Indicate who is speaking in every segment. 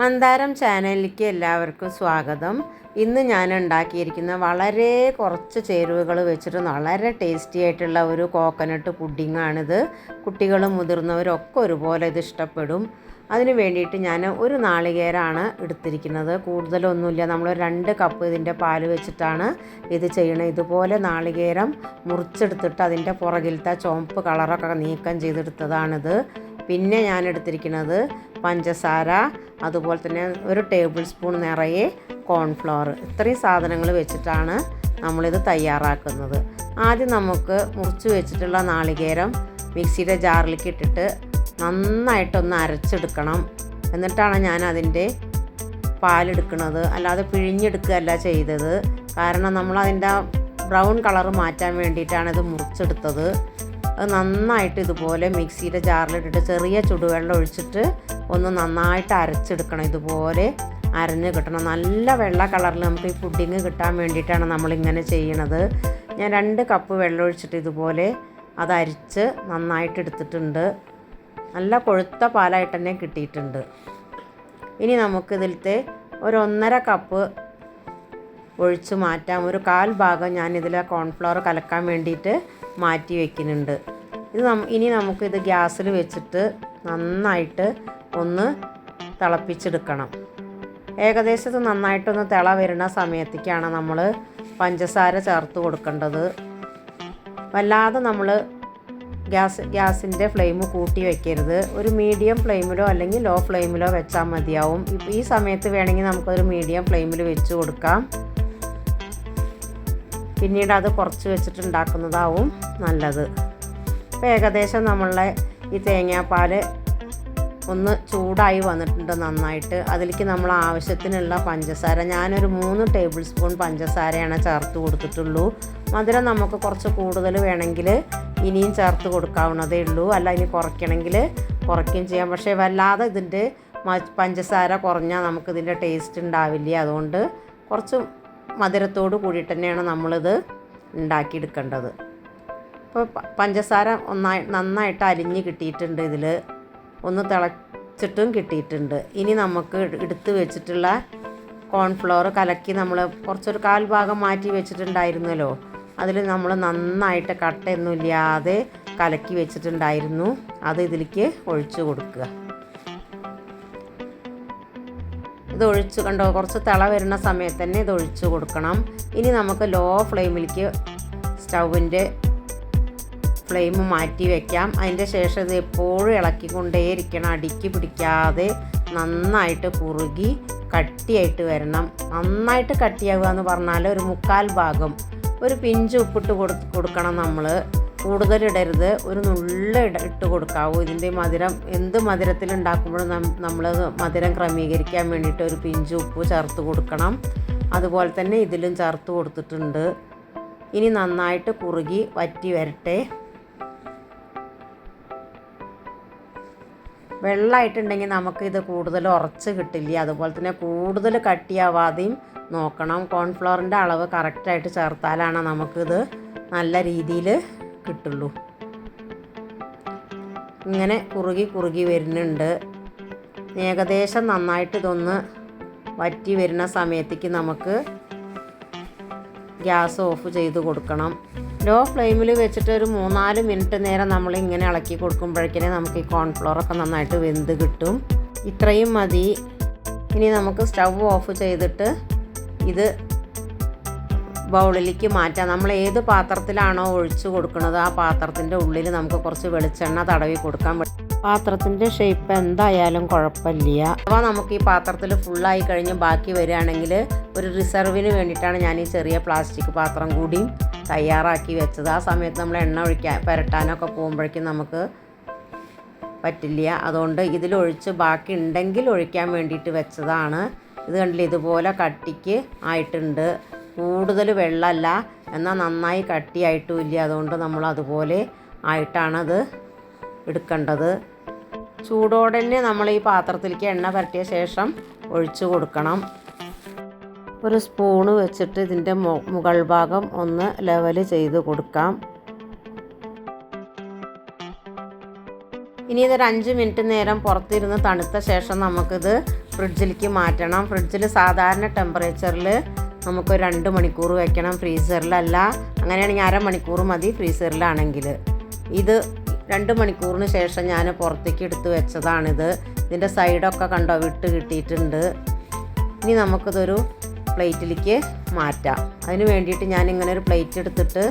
Speaker 1: മന്ദാരം ചാനലിലേക്ക് എല്ലാവർക്കും സ്വാഗതം. ഇന്ന് ഞാൻ ഉണ്ടാക്കിയിരിക്കുന്ന വളരെ കുറച്ച് ചേരുവകൾ വെച്ചിട്ട് വളരെ ടേസ്റ്റി ആയിട്ടുള്ള ഒരു കോക്കനട്ട് പുഡിങ്ങാണിത് കുട്ടികളും മുതിർന്നവരൊക്കെ ഒരുപോലെ ഇത് ഇഷ്ടപ്പെടും. അതിന് വേണ്ടിയിട്ട് ഞാൻ ഒരു നാളികേരമാണ് എടുത്തിരിക്കുന്നത്. കൂടുതലൊന്നുമില്ല. നമ്മൾ രണ്ട് കപ്പ് ഇതിന്റെ പാൽ വെച്ചിട്ടാണ് ഇത് ചെയ്യണത് ഇതുപോലെ നാളികേരം മുറിച്ചെടുത്തിട്ട് അതിന്റെ പുറകിലത്തെ ചുവപ്പ് കളറൊക്കെ നീക്കം ചെയ്തെടുത്തതാണിത്. പിന്നെ ഞാൻ എടുത്തിരിക്കുന്നത് പഞ്ചസാര അതുപോലെ തന്നെ ഒരു ടേബിൾ സ്പൂൺ നിറയെ കോൺഫ്ലവർ ഇത്രയും സാധനങ്ങൾ വെച്ചിട്ടാണ് നമ്മളിത് തയ്യാറാക്കുന്നത്. ആദ്യം നമുക്ക് മുറിച്ച് വെച്ചിട്ടുള്ള നാളികേരം മിക്സിയുടെ ജാറിലേക്ക് ഇട്ടിട്ട് നന്നായിട്ടൊന്ന് അരച്ചെടുക്കണം. എന്നിട്ടാണ് ഞാൻ അതിന്റെ പാലെടുക്കുന്നത്. അല്ലാതെ പിഴിഞ്ഞെടുക്കുകയല്ല ചെയ്തത്. കാരണം നമ്മൾ അതിന്റെ ബ്രൗൺ കളർ മാറ്റാൻ വേണ്ടിയിട്ടാണ് ഇത് മുറിച്ചെടുത്തത്. അത് നന്നായിട്ട് ഇതുപോലെ മിക്സിയുടെ ജാറിലിട്ടിട്ട് ചെറിയ ചുടുവെള്ളം ഒഴിച്ചിട്ട് ഒന്ന് നന്നായിട്ട് അരച്ചെടുക്കണം ഇതുപോലെ. അരഞ്ഞ് കിട്ടണം. നല്ല വെള്ള കളറിൽ നമുക്ക് ഈ പുഡിങ് കിട്ടാൻ വേണ്ടിയിട്ടാണ് നമ്മളിങ്ങനെ ചെയ്യണത്. ഞാൻ രണ്ട് കപ്പ് വെള്ളം ഒഴിച്ചിട്ട് ഇതുപോലെ അത് അരിച്ച് നന്നായിട്ട് എടുത്തിട്ടുണ്ട്. നല്ല കൊഴുത്ത പാലായിട്ട് തന്നെ കിട്ടിയിട്ടുണ്ട്. ഇനി നമുക്ക് ഇതിലത്തെ ഒരു ഒന്നര കപ്പ് ഒഴിച്ച് മാറ്റാം. ഒരു കാൽ ഭാഗം ഞാൻ ഇതിൽ കോൺഫ്ലവർ കലക്കാൻ വേണ്ടിയിട്ട് മാറ്റി വെക്കുന്നുണ്ട്. ഇത് നം ഇനി നമുക്കിത് ഗ്യാസിൽ വെച്ചിട്ട് നന്നായിട്ട് ഒന്ന് തിളപ്പിച്ചെടുക്കണം. ഏകദേശം ഇത് നന്നായിട്ടൊന്ന് തിള വരുന്ന സമയത്തേക്കാണ് നമ്മൾ പഞ്ചസാര ചേർത്ത് കൊടുക്കേണ്ടത്. വല്ലാതെ നമ്മൾ ഗ്യാസ് ഗ്യാസിന്റെ ഫ്ലെയിം കൂട്ടി വെക്കരുത്. ഒരു മീഡിയം ഫ്ലെയിമിലോ അല്ലെങ്കിൽ ലോ ഫ്ലെയിമിലോ വെച്ചാൽ മതിയാവും. ഇപ്പോൾ ഈ സമയത്ത് വേണമെങ്കിൽ നമുക്കൊരു മീഡിയം ഫ്ലെയിമിൽ വെച്ച് കൊടുക്കാം. പിന്നീട് അത് കുറച്ച് വെച്ചിട്ടുണ്ടാക്കുന്നതാവും നല്ലത്. അപ്പോൾ ഏകദേശം നമ്മളുടെ ഈ തേങ്ങാപ്പാൽ ഒന്ന് ചൂടായി വന്നിട്ടുണ്ട് നന്നായിട്ട്. അതിലേക്ക് നമ്മൾ ആവശ്യത്തിനുള്ള പഞ്ചസാര ഞാനൊരു മൂന്ന് ടേബിൾ സ്പൂൺ പഞ്ചസാരയാണ് ചേർത്ത് കൊടുത്തിട്ടുള്ളൂ. മധുരം നമുക്ക് കുറച്ച് കൂടുതൽ വേണമെങ്കിൽ ഇനിയും ചേർത്ത് കൊടുക്കാവുന്നതേ ഉള്ളൂ. അല്ല ഇനി കുറയ്ക്കണമെങ്കിൽ കുറയ്ക്കുകയും ചെയ്യാം. പക്ഷേ വല്ലാതെ ഇതിന്റെ പഞ്ചസാര കുറഞ്ഞാൽ നമുക്കിതിന്റെ ടേസ്റ്റ് ഉണ്ടാവില്ല. അതുകൊണ്ട് കുറച്ച് മധുരത്തോട് കൂടിയിട്ട് തന്നെയാണ് നമ്മളിത് ഉണ്ടാക്കിയെടുക്കേണ്ടത്. അപ്പോൾ പഞ്ചസാര ഒന്നായി നന്നായിട്ട് അലിഞ്ഞ് കിട്ടിയിട്ടുണ്ട് ഇതിൽ ഒന്ന് തിളച്ചിട്ടും കിട്ടിയിട്ടുണ്ട്. ഇനി നമുക്ക് എടുത്ത് വെച്ചിട്ടുള്ള കോൺഫ്ലവർ കലക്കി നമ്മൾ കുറച്ചൊരു കാൽ ഭാഗം മാറ്റി വെച്ചിട്ടുണ്ടായിരുന്നല്ലോ. അതിൽ നമ്മൾ നന്നായിട്ട് കട്ടയൊന്നുമില്ലാതെ കലക്കി വെച്ചിട്ടുണ്ടായിരുന്നു. അത് ഇതിലേക്ക് ഒഴിച്ചു കൊടുക്കുക. ഇത് ഒഴിച്ച് കണ്ടോ കുറച്ച് തിള വരുന്ന സമയത്ത് തന്നെ ഇത് ഒഴിച്ചു കൊടുക്കണം. ഇനി നമുക്ക് ലോ ഫ്ലെയിമിലേക്ക് സ്റ്റൗവിന്റെ ഫ്ലെയിം മാറ്റി വെക്കാം. അതിന്റെ ശേഷം ഇത് എപ്പോഴും ഇളക്കിക്കൊണ്ടേയിരിക്കണം. അടിക്ക് പിടിക്കാതെ നന്നായിട്ട് കുറുകി കട്ടിയായിട്ട് വരണം. നന്നായിട്ട് കട്ടിയാവുക എന്ന് പറഞ്ഞാൽ ഒരു മുക്കാൽ ഭാഗം ഒരു പിഞ്ച് ഉപ്പിട്ട് കൊടു കൊടുക്കണം നമ്മൾ കൂടുതൽ ഇടരുത് ഒരു നുള്ള ഇട ഇട്ട് കൊടുക്കാവൂ. ഇതിന്റെ മധുരം എന്ത് മധുരത്തിൽ ഉണ്ടാക്കുമ്പോഴും നമ്മൾ മധുരം ക്രമീകരിക്കാൻ വേണ്ടിയിട്ട് ഒരു പിഞ്ച് ഉപ്പ് ചേർത്ത് കൊടുക്കണം. അതുപോലെ തന്നെ ഇതിലും ചേർത്ത് കൊടുത്തിട്ടുണ്ട്. ഇനി നന്നായിട്ട് കുറുകി വറ്റി വരട്ടെ. വെള്ളമായിട്ടുണ്ടെങ്കിൽ നമുക്കിത് കൂടുതൽ ഉറച്ച് കിട്ടില്ല? അതുപോലെ തന്നെ കൂടുതൽ കട്ടിയാവാതെയും നോക്കണം. കോൺഫ്ലോറിന്റെ അളവ് കറക്റ്റായിട്ട് ചേർത്താലാണ് നമുക്കിത് നല്ല രീതിയിൽ കിട്ടുള്ളൂ ഇങ്ങനെ കുറുകി കുറുകി വരുന്നുണ്ട്. ഏകദേശം നന്നായിട്ട് ഇതൊന്ന് വറ്റി വരുന്ന സമയത്തേക്ക് നമുക്ക് ഗ്യാസ് ഓഫ് ചെയ്ത് കൊടുക്കണം. ലോ ഫ്ലെയിമിൽ വെച്ചിട്ട് ഒരു മൂന്നാൽ മിനിറ്റ് നേരം നമ്മൾ ഇങ്ങനെ ഇളക്കി കൊടുക്കുമ്പോഴേക്കിനെ നമുക്ക് ഈ കോൺഫ്ലോറൊക്കെ നന്നായിട്ട് വെന്ത് കിട്ടും. ഇത്രയും മതി. ഇനി നമുക്ക് സ്റ്റൗ ഓഫ് ചെയ്തിട്ട് ഇത് ബൗളിലേക്ക് മാറ്റാം. നമ്മൾ ഏത് പാത്രത്തിലാണോ ഒഴിച്ചു കൊടുക്കുന്നത് ആ പാത്രത്തിന്റെ ഉള്ളിൽ നമുക്ക് കുറച്ച് വെളിച്ചെണ്ണ തടവി കൊടുക്കാൻ പാത്രത്തിന്റെ ഷേപ്പ് എന്തായാലും കുഴപ്പമില്ല. അപ്പോൾ നമുക്ക് ഈ പാത്രത്തിൽ ഫുള്ളായി കഴിഞ്ഞ് ബാക്കി വരികയാണെങ്കിൽ ഒരു റിസർവിന് വേണ്ടിയിട്ടാണ് ഞാൻ ഈ ചെറിയ പ്ലാസ്റ്റിക് പാത്രം കൂടി തയ്യാറാക്കി വെച്ചത്. ആ സമയത്ത് നമ്മൾ എണ്ണ ഒഴിക്കാൻ പുരട്ടാനൊക്കെ പോകുമ്പോഴേക്കും നമുക്ക് പറ്റില്ല. അതുകൊണ്ട് ഇതിലൊഴിച്ച് ബാക്കി ഉണ്ടെങ്കിൽ ഒഴിക്കാൻ വേണ്ടിയിട്ട് വെച്ചതാണ്. ഇത് കണ്ടില്ല ഇതുപോലെ കട്ടിക്ക് ആയിട്ടുണ്ട്. കൂടുതൽ വെള്ളമല്ല. എന്നാൽ നന്നായി കട്ടിയായിട്ടും ഇല്ല. അതുകൊണ്ട് നമ്മൾ അതുപോലെ ആയിട്ടാണത് എടുക്കേണ്ടത്. ചൂടോടെ തന്നെ നമ്മൾ ഈ പാത്രത്തിലേക്ക് എണ്ണ പരട്ടിയ ശേഷം ഒഴിച്ചു കൊടുക്കണം. ഒരു സ്പൂണ് വെച്ചിട്ട് ഇതിന്റെ മുകൾ ഭാഗം ഒന്ന് ലെവൽ ചെയ്ത് കൊടുക്കാം. ഇനി ഇതൊരു അഞ്ച് മിനിറ്റ് നേരം പുറത്തിരുന്ന് തണുത്ത ശേഷം നമുക്കിത് ഫ്രിഡ്ജിലേക്ക് മാറ്റണം. ഫ്രിഡ്ജിൽ സാധാരണ ടെമ്പറേച്ചറിൽ നമുക്ക് രണ്ട് മണിക്കൂർ വെക്കണം ഫ്രീസറിലല്ല. അങ്ങനെയാണെങ്കിൽ അരമണിക്കൂർ മതി ഫ്രീസറിലാണെങ്കിൽ. ഇത് രണ്ട് മണിക്കൂറിന് ശേഷം ഞാൻ പുറത്തേക്ക് എടുത്ത് വെച്ചതാണിത്. ഇതിന്റെ സൈഡൊക്കെ കണ്ടോ? വിട്ട് കിട്ടിയിട്ടുണ്ട്. ഇനി നമുക്കിതൊരു പ്ലേറ്റിലേക്ക് മാറ്റാം. അതിന് വേണ്ടിയിട്ട് ഞാൻ ഇങ്ങനെ ഒരു പ്ലേറ്റ് എടുത്തിട്ട്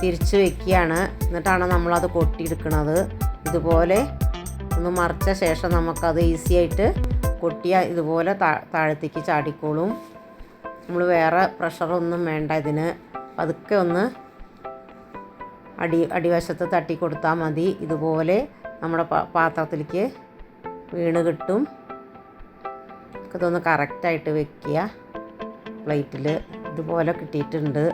Speaker 1: തിരിച്ച് വെക്കുകയാണ്. എന്നിട്ടാണ് നമ്മളത് കൊട്ടിയെടുക്കുന്നത് ഇതുപോലെ ഒന്ന് മറിച്ച ശേഷം നമുക്കത് ഈസി ആയിട്ട് കൊട്ടിയ ഇതുപോലെ താഴത്തേക്ക് ചാടിക്കോളും. നമ്മൾ വേറെ പ്രഷറൊന്നും വേണ്ട ഇതിന്. പതുക്കെ ഒന്ന് അടി അടിവശത്ത് തട്ടി കൊടുത്താൽ മതി. ഇതുപോലെ നമ്മുടെ പാത്രത്തിലേക്ക് വീണ് കിട്ടും. ഇതൊന്ന് കറക്റ്റായിട്ട് വെക്കുക. പ്ലേറ്റിൽ ഇതുപോലെ കിട്ടിയിട്ടുണ്ട്.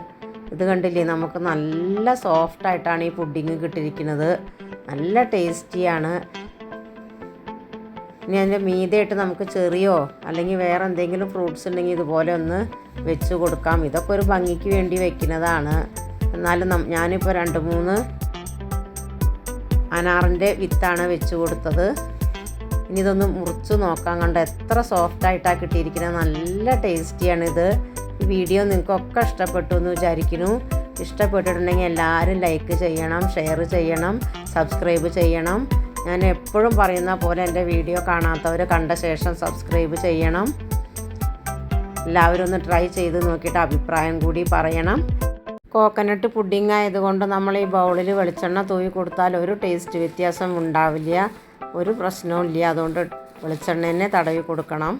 Speaker 1: ഇത് കണ്ടില്ലേ? നമുക്ക് നല്ല സോഫ്റ്റായിട്ടാണ് ഈ പുഡിങ് കിട്ടിയിരിക്കുന്നത്. നല്ല ടേസ്റ്റിയാണ് ഇനി അതിന്റെ മീതയായിട്ട് നമുക്ക് ചെറിയോ അല്ലെങ്കിൽ വേറെ എന്തെങ്കിലും ഫ്രൂട്ട്സ് ഉണ്ടെങ്കിൽ ഇതുപോലെ ഒന്ന് വെച്ച് കൊടുക്കാം. ഇതൊക്കെ ഒരു ഭംഗിക്ക് വേണ്ടി വെക്കുന്നതാണ്. എന്നാലും ഞാനിപ്പോൾ രണ്ട് മൂന്ന് അനാറിന്റെ വിത്താണ് വെച്ച് കൊടുത്തത്. ഇനി ഇതൊന്ന് മുറിച്ച് നോക്കാൻ കണ്ട എത്ര സോഫ്റ്റായിട്ടാണ് കിട്ടിയിരിക്കുന്നത്. നല്ല ടേസ്റ്റിയാണിത് ഈ വീഡിയോ നിങ്ങൾക്കൊക്കെ ഇഷ്ടപ്പെട്ടു എന്ന് വിചാരിക്കുന്നു. ഇഷ്ടപ്പെട്ടിട്ടുണ്ടെങ്കിൽ എല്ലാവരും ലൈക്ക് ചെയ്യണം ഷെയർ ചെയ്യണം സബ്സ്ക്രൈബ് ചെയ്യണം. ഞാൻ എപ്പോഴും പറയുന്ന പോലെ എന്റെ വീഡിയോ കാണാത്തവർ കണ്ട ശേഷം സബ്സ്ക്രൈബ് ചെയ്യണം. എല്ലാവരും ഒന്ന് ട്രൈ ചെയ്ത് നോക്കിയിട്ട് അഭിപ്രായം കൂടി പറയണം. കോക്കനട്ട് പുഡിംഗ് ആയതുകൊണ്ട് നമ്മൾ ഈ ബൗളിൽ വെളിച്ചെണ്ണ തൂവി കൊടുത്താൽ ഒരു ടേസ്റ്റ് വ്യത്യാസം ഉണ്ടാവില്ല. ഒരു പ്രശ്നവും ഇല്ല. അതുകൊണ്ട് വെളിച്ചെണ്ണ തന്നെ തടവി കൊടുക്കണം.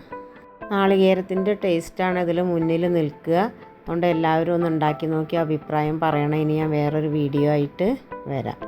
Speaker 1: നാളികേരത്തിന്റെ ടേസ്റ്റാണ് ഇതിൽ മുന്നിൽ നിൽക്കുക. അതുകൊണ്ട് എല്ലാവരും ഒന്ന് ഉണ്ടാക്കി നോക്കി അഭിപ്രായം പറയണം. ഇനി ഞാൻ വേറൊരു വീഡിയോ ആയിട്ട് വരാം.